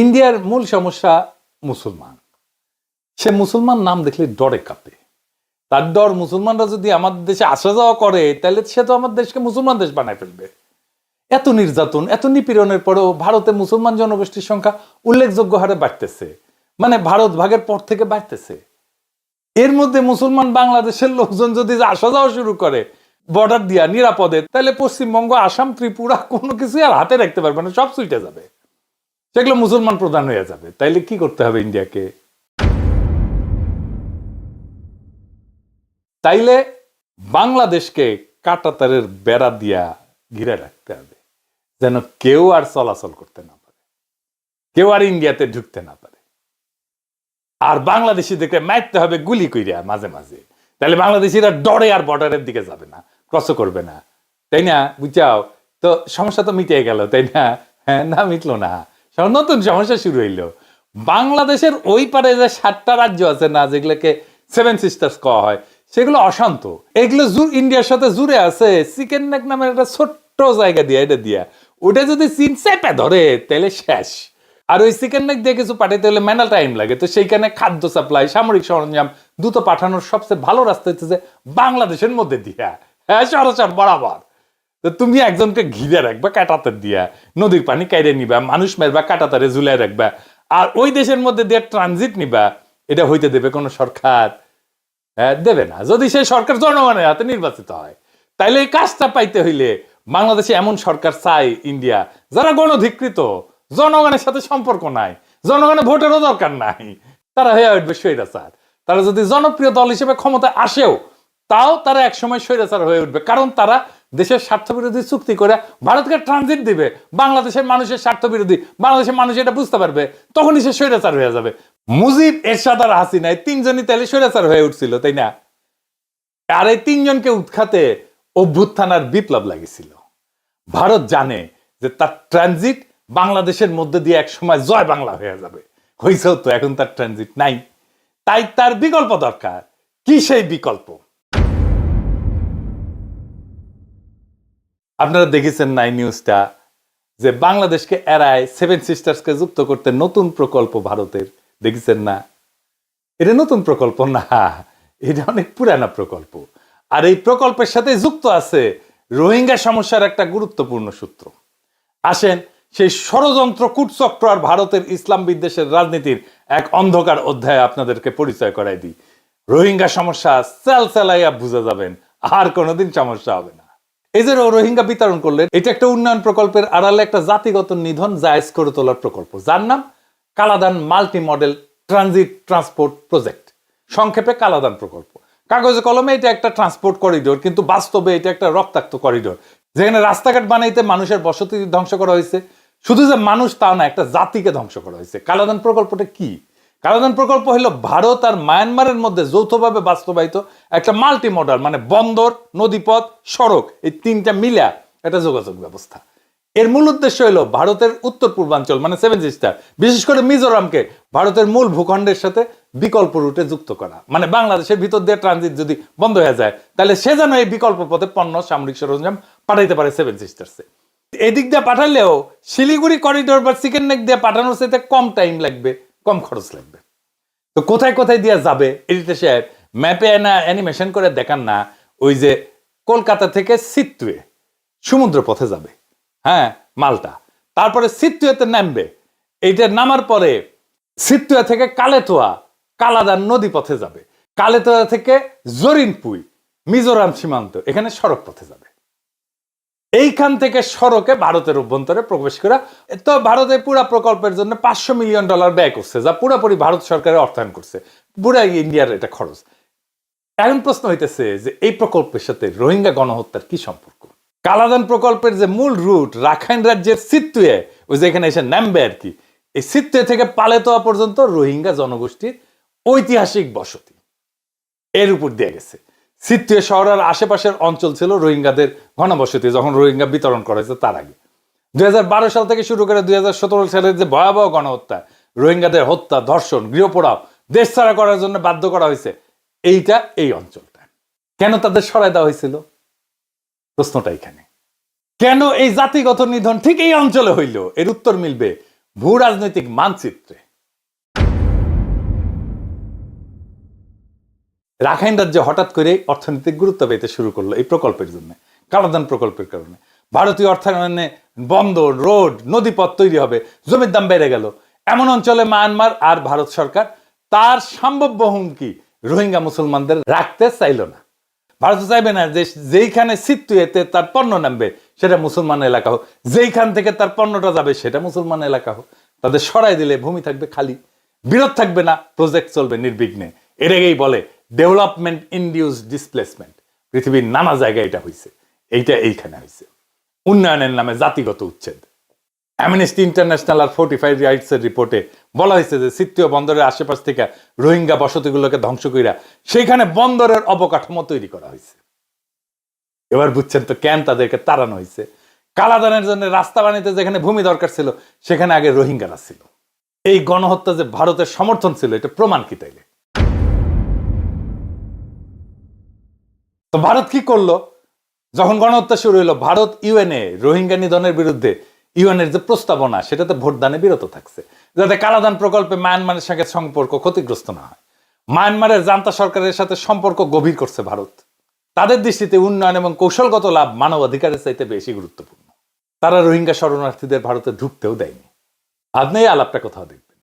ইন্ডিয়ার মূল সমস্যা মুসলমান। সে মুসলমান নাম দেখলে ডরে কাঁপে। তার ডর মুসলমানরা যদি আমাদের দেশে আসা যাওয়া করে, তাহলে সে তো আমার দেশকে মুসলমান দেশ বানায় ফেলবে। এত নির্যাতন, এত নিপীড়নের পরেও ভারতে মুসলমান জনগোষ্ঠীর সংখ্যা উল্লেখযোগ্য হারে বাড়তেছে। মানে ভারত ভাগের পর থেকে বাড়তেছে। এর মধ্যে মুসলমান বাংলাদেশের লোকজন যদি আসা যাওয়া শুরু করে বর্ডার দিয়া, নিরাপদে, তাহলে পশ্চিমবঙ্গ, আসাম, ত্রিপুরা কোনো কিছুই আর হাতে রাখতে পারবে না, সব সুইটে যাবে। সেগুলো মুসলমান প্রধান হয়ে যাবে। তাইলে কি করতে হবে ইন্ডিয়াকে? তাইলে বাংলাদেশকে কাটাতারের বেড়া দিয়া ঘিরে রাখতে হবে, যেন কেউ আর চলাচল করতে না পারে, কেউ আর ইন্ডিয়াতে ঢুকতে না পারে। আর বাংলাদেশিদেরকে মারতে হবে গুলি কইরা মাঝে মাঝে। তাহলে বাংলাদেশিরা ডরে আর বর্ডারের দিকে যাবে না ক্রস করবে না। তাই না? বুঝাও? তো সমস্যা তো মিটে গেল, তাই না? হ্যাঁ না মিটলো না। নতুন সমস্যা শুরু হইল। বাংলাদেশের ওই পারে যে সাতটা রাজ্য আছে না, যেগুলোকে সেভেন সিস্টার্স কওয়া হয়, সেগুলো অশান্ত। এগুলো জু, ইন্ডিয়ার সাথে জুড়ে আছে চিকেন নেক নামের একটা ছোট্ট জায়গা দিয়া, এটা দিয়া। ওটা যদি চীন চেপে ধরে, তাহলে শেষ। আর ওই চিকেন নেক দিয়ে কিছু পাঠাইতে হলে মেনাল টাইম লাগে, তো সেইখানে খাদ্য সাপ্লাই সামরিক সরঞ্জাম দ্রুত পাঠানোর সবচেয়ে ভালো রাস্তা হচ্ছে যে বাংলাদেশের মধ্যে দিয়া। হ্যাঁ সরাসর বরাবর। তো তুমি একজনকে ঘিরে রাখবা কাটাতে দিয়া। নদীর পানি কাইরে নিবা, মানুষ মারবা, কাটাতারে ঝুলাই রাখবা। আর ওই দেশের মধ্যে দিয়ে ট্রানজিট নিবা, এটা হইতে দেবে কোনো সরকার। হ্যাঁ দেবে না। যদি সেই সরকার জনগণের হাতে নির্বাচিত হয়, তাইলে এই কাজটা পাইতে হইলে বাংলাদেশে এমন সরকার চাই ইন্ডিয়া, যারা গণধিকৃত, জনগণের সাথে সম্পর্ক নাই জনগণের ভোটেরও দরকার নাই। তারা হয়ে উঠবে স্বৈরাচার। তারা যদি জনপ্রিয় দল হিসেবে ক্ষমতা আসেও, তাও তারা একসময় স্বৈরাচার হয়ে উঠবে, কারণ তারা দেশের স্বার্থ বিরোধী চুক্তি করে ভারতকে ট্রানজিট দিবে। বাংলাদেশের মানুষের স্বার্থ বিরোধী বাংলাদেশের মানুষ এটা বুঝতে পারবে। তখনই সে স্বৈরাচার হয়ে যাবে। মুজিব এরশাদ আর হাসিনায় তিনজনই তাহলে স্বৈরাচার হয়ে উঠছিল, তাই না? আর এই তিনজনকে উৎখাতে অভ্যুত্থান আর বিপ্লব লাগিয়েছিল ভারত জানে যে তার ট্রানজিট বাংলাদেশের মধ্যে দিয়ে এক সময় জয় বাংলা হয়ে যাবে। হয়েছেও তো, এখন তার ট্রানজিট নাই। তাই তার বিকল্প দরকার। কি সেই বিকল্প? আপনারা দেখেছেন নাই নিউজটা যে বাংলাদেশকে এড়ায় সেভেন সিস্টার্সকে যুক্ত করতে নতুন প্রকল্প ভারতের। দেখেছেন না? এটা নতুন প্রকল্প না, এটা অনেক পুরানা প্রকল্প। আর এই প্রকল্পের সাথে যুক্ত আছে রোহিঙ্গা সমস্যার একটা গুরুত্বপূর্ণ সূত্র। আসেন, সেই ষড়যন্ত্র, কূটচক্র আর ভারতের ইসলাম বিদ্বেষের রাজনীতির এক অন্ধকার অধ্যায় আপনাদেরকে পরিচয় করাই দিই। রোহিঙ্গা সমস্যা সেল সেলাইয়া বুঝে যাবেন, আর কোনোদিন সমস্যা হবে না। এই যে রোহিঙ্গা বিতরণ করলেন, এটা একটা উন্নয়ন প্রকল্পের আড়ালে একটা জাতিগত নিধন জায়জ করে তোলার প্রকল্প। যার নাম Kaladan multi modal transit transport project. সংক্ষেপে কালাদান প্রকল্প। কাগজে কলমে এটা একটা ট্রান্সপোর্ট করিডোর, কিন্তু বাস্তবে এটা একটা রক্তাক্ত করিডোর। যেখানে রাস্তাঘাট বানাইতে মানুষের বসতি ধ্বংস করা হয়েছে। শুধু যে মানুষ তা না, একটা জাতিকে ধ্বংস করা হয়েছে। কালাদান প্রকল্পটা কি? কালাদান প্রকল্প হলো ভারত আর মায়ানমারের মধ্যে যৌথভাবে বাস্তবায়িত একটা মাল্টি মডাল মানে বন্দর, নদীপথ, সড়ক, এই তিনটা মিলা একটা যোগাযোগ ব্যবস্থা। এর মূল উদ্দেশ্য হলো ভারতের উত্তর পূর্বাঞ্চল মানে সেভেন সিস্টার বিশেষ করে মিজোরামকে ভারতের মূল ভূখণ্ডের সাথে বিকল্প রুটে যুক্ত করা। মানে বাংলাদেশের ভিতর দিয়ে ট্রানজিট যদি বন্ধ হয়ে যায়, তাহলে সে যেন এই বিকল্প পথে পণ্য, সামরিক সরঞ্জাম পাঠাইতে পারে সেভেন সিস্টার্সে এদিক দিয়ে পাঠালেও শিলিগুড়ি করিডোর বা চিকেন নেক দিয়ে পাঠানোর সাথে কম টাইম লাগবে। কম খরচ লাগবে। তো কোথায় কোথায় দিয়ে যাবে? এডিটর সাহেব ম্যাপে না অ্যানিমেশন করে দেখান না, ওই যে কলকাতা থেকে সিত্তুয়ে সমুদ্র পথে যাবে। হ্যাঁ মালটা। তারপরে সিত্তুয়াতে নামবে। এইটা নামার পরে সিত্তুয়া থেকে কালেতোয়া কালাদান নদী পথে যাবে। কালেতোয়া থেকে জরিনপুই, মিজোরাম সীমান্ত, এখানে সড়ক পথে যাবে। এইখান থেকে সড়কে ভারতের অভ্যন্তরে প্রবেশ করা। তো ভারতের পুরা প্রকল্পের জন্য পাঁচশো মিলিয়ন ডলার ব্যয় করছে, যা পুরোপুরি ভারত সরকারের অর্থায়ন করছে। পুরা ইন্ডিয়ার এটা খরচ। এখন প্রশ্ন হইতেছে যে এই প্রকল্পের সাথে রোহিঙ্গা গণহত্যার কি সম্পর্ক? কালাদান প্রকল্পের যে মূল রুট, রাখাইন রাজ্যের সিত্তুয়ে, ওই যে এখানে এসে নামবে আর কি, এই সিত্তুয়ে থেকে পালেতোয়া পর্যন্ত রোহিঙ্গা জনগোষ্ঠীর ঐতিহাসিক বসতি, এর উপর দিয়ে গেছে। সিত্তুয়ে শহরের আশেপাশের অঞ্চল ছিল রোহিঙ্গাদের ঘনবসতি, যখন রোহিঙ্গা বিতরণ করা হয়েছে তার আগে। দুই হাজার বারো সাল থেকে শুরু করে দুই হাজার সতেরো সালের যে ভয়াবহ গণহত্যা, রোহিঙ্গাদের হত্যা, ধর্ষণ, গৃহপোড়াও, দেশ ছাড়া করার জন্য বাধ্য করা হয়েছে, এইটা এই অঞ্চলটা। কেন তাদের সরাই দেওয়া হয়েছিল? প্রশ্নটা এখানে। কেন এই জাতিগত নিধন ঠিক এই অঞ্চলে হইল? এর উত্তর মিলবে ভূ রাজনৈতিক মানচিত্রে। রাখাইন রাজ্যে হঠাৎ করে অর্থনৈতিক গুরুত্ব পেতে শুরু করল এই প্রকল্পের জন্য, কালাদান প্রকল্পের কারণে। ভারতীয় অর্থায়নে বন্দর, রোড, নদীপথ তৈরি হবে, জমির দাম বেড়ে গেল। এমন অঞ্চলে মায়ানমার আর ভারত সরকার, তার সম্ভাব্য হুমকি রোহিঙ্গা মুসলমানদের রাখতে চাইল না। ভারত চাইবে না যে যেইখানে সিত্তুয়েতে তার পণ্য নামবে, সেটা মুসলমান এলাকা হোক। যেইখান থেকে তার পণ্যটা যাবে, সেটা মুসলমান এলাকা হোক। তাদের সরাই দিলে ভূমি থাকবে খালি, বিরোধ থাকবে না প্রজেক্ট চলবে নির্বিঘ্নে। এর আগেই বলে ডেভেলপমেন্ট ইন্ডিউস ডিসপ্লেসমেন্ট পৃথিবীর নানা জায়গায় এটা হয়েছে এইটা এইখানে হয়েছে উন্নয়নের নামে জাতিগত উচ্ছেদ। অ্যামনেস্টি ইন্টারন্যাশনাল আর ফোর্টি ফাইভ রাইটস এর রিপোর্টে বলা হয়েছে যে সিত্তীয় বন্দরের আশেপাশ থেকে রোহিঙ্গা বসতিগুলোকে ধ্বংস কইরা সেইখানে বন্দরের অবকাঠামো তৈরি করা হয়েছে এবার বুঝছেন তো কেন তাদেরকে তাড়ানো হয়েছে কালাদানের জন্য রাস্তা বানাইতে যেখানে ভূমি দরকার ছিল, সেখানে আগে রোহিঙ্গারা ছিল। এই গণহত্যা যে ভারতের সমর্থন ছিল, এটা প্রমাণ কি তাইলে? তো ভারত কি করল? যখন গণহত্যা শুরু হলো, ভারত ইউএনএ রোহিঙ্গা নিধনের বিরুদ্ধে ইউএনের যে প্রস্তাবনা, সেটাতে ভোটদানে বিরত থাকছে। যাতে কালাদান প্রকল্পে মায়ানমারের সঙ্গে সম্পর্ক ক্ষতিগ্রস্ত না হয়। মায়ানমারের জান্তা সরকারের সাথে সম্পর্ক গভীর করছে ভারত। তাদের দৃষ্টিতে উন্নয়ন এবং কৌশলগত লাভ মানবাধিকারের চাইতে বেশি গুরুত্বপূর্ণ। তারা রোহিঙ্গা শরণার্থীদের ভারতে ঢুকতেও দেয়নি। আপনি এই আলাপটা, কোথাও দেখবেন।